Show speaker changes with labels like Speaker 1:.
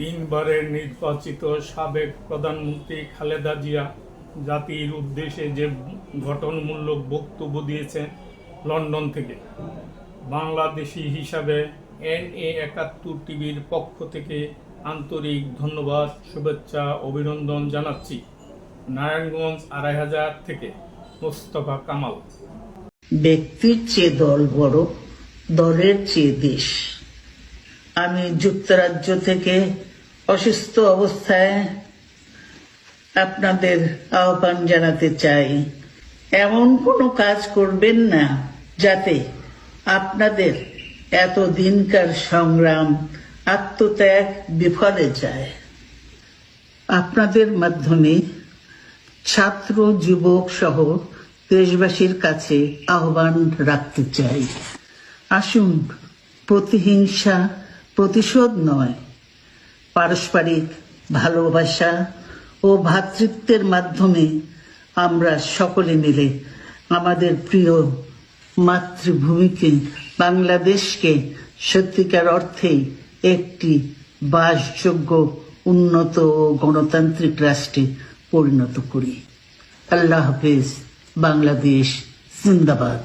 Speaker 1: তিনবারের নির্বাচিত সাবেক প্রধানমন্ত্রী খালেদা জিয়া জাতির উদ্দেশ্যে যে গঠনমূলক বক্তব্য দিয়েছেন লন্ডন থেকে। বাংলাদেশি হিসাবে এন এ একাত্তর টিভির পক্ষ থেকে আন্তরিক ধন্যবাদ, শুভেচ্ছা, অভিনন্দন জানাচ্ছি। নারায়ণগঞ্জ আড়াই হাজার থেকে মোস্তফা কামাল।
Speaker 2: ব্যক্তির চেয়ে দল বড়, দলের চেয়ে দেশ। আমি যুক্তরাজ্য থেকে অসুস্থ অবস্থায় আপনাদের আহ্বান জানাতে চাই। এমন কোনো কাজ করবেন না, যাতে আপনাদের এত দিনকার সংগ্রাম আত্মত্যাগ বিফলে যায়। আপনাদের মাধ্যমে ছাত্র, যুবক সহ দেশবাসীর কাছে আহ্বান রাখতে চাই। আসুন, প্রতিহিংসা প্রতিশোধ নয় পারস্পরিক ভালোবাসা ও ভ্রাতৃত্বের মাধ্যমে আমরা সকলে মিলে আমাদের প্রিয় মাতৃভূমিকে, বাংলাদেশকে সত্যিকার অর্থেই একটি বাসযোগ্য উন্নত ও গণতান্ত্রিক রাষ্ট্রে পরিণত করি। আল্লাহ হাফেজ, বাংলাদেশ, জিন্দাবাদ।